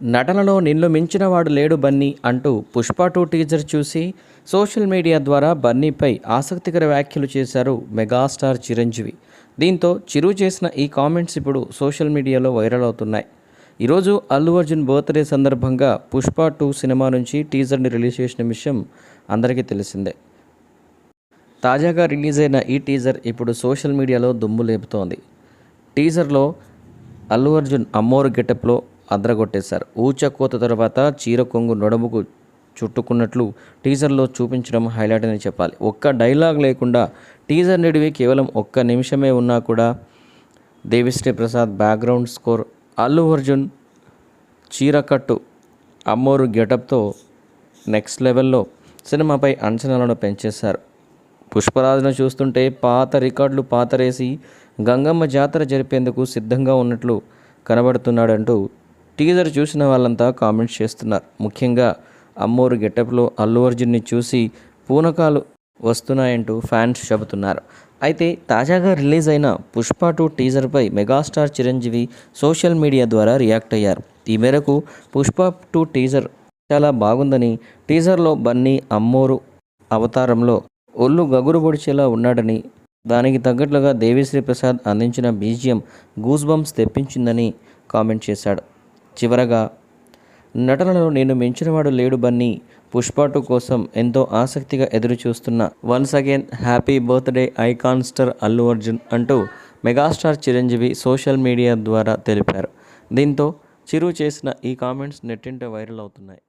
నటనలో నిన్ను మించిన వాడు లేడు బన్నీ అంటూ పుష్ప టూ టీజర్ చూసి సోషల్ మీడియా ద్వారా బన్నీపై ఆసక్తికర వ్యాఖ్యలు చేశారు మెగాస్టార్ చిరంజీవి. దీంతో చిరు చేసిన ఈ కామెంట్స్ ఇప్పుడు సోషల్ మీడియాలో వైరల్ అవుతున్నాయి. ఈరోజు అల్లు అర్జున్ బర్త్డే సందర్భంగా పుష్ప టూ సినిమా నుంచి టీజర్ని రిలీజ్ చేసిన విషయం అందరికీ తెలిసిందే. తాజాగా రిలీజ్ అయిన ఈ టీజర్ ఇప్పుడు సోషల్ మీడియాలో దుమ్ము లేపుతోంది. టీజర్లో అల్లు అర్జున్ అమ్మోరు గెటప్లో అద్రగొట్టేశారు. ఊచ కోత తర్వాత చీర కొంగు నడుముకు చుట్టుకున్నట్లు టీజర్లో చూపించడం హైలైట్ అని చెప్పాలి. ఒక్క డైలాగ్ లేకుండా టీజర్ నిడివి కేవలం ఒక్క నిమిషమే ఉన్నా కూడా దేవిశ్రీ ప్రసాద్ బ్యాక్గ్రౌండ్ స్కోర్ అల్లు అర్జున్ చీరకట్టు అమ్మోరు గెటప్తో నెక్స్ట్ లెవెల్లో సినిమాపై అంచనాలను పెంచేశారు. పుష్పరాజును చూస్తుంటే పాత రికార్డులు పాతరేసి గంగమ్మ జాతర జరిపేందుకు సిద్ధంగా ఉన్నట్లు కనబడుతున్నాడంటూ టీజర్ చూసిన వాళ్ళంతా కామెంట్స్ చేస్తున్నారు. ముఖ్యంగా అమ్మోరు గెటప్లో అల్లు అర్జున్ని చూసి పూనకాలు వస్తున్నాయంటూ ఫ్యాన్స్ చెబుతున్నారు. అయితే తాజాగా రిలీజ్ అయిన పుష్ప టూ టీజర్పై మెగాస్టార్ చిరంజీవి సోషల్ మీడియా ద్వారా రియాక్ట్ అయ్యారు. ఈ మేరకు పుష్ప టూ టీజర్ చాలా బాగుందని టీజర్లో బన్నీ అమ్మోరు అవతారంలో ఒళ్ళు గగురు పొడిచేలా ఉన్నాడని దానికి తగ్గట్లుగా దేవిశ్రీ ప్రసాద్ అందించిన బీజియం గూస్ బంప్స్ తెప్పించిందని కామెంట్ చేశాడు. చివరగా నటనలో నేను మించినవాడు లేడు బన్నీ. పుష్పాటు కోసం ఎంతో ఆసక్తిగా ఎదురు చూస్తున్న once again happy birthday icon star Allu Arjun అంటూ మెగాస్టార్ చిరంజీవి సోషల్ మీడియా ద్వారా తెలిపారు. దీంతో చిరు చేసిన ఈ కామెంట్స్ నెట్టింట వైరల్ అవుతున్నాయి.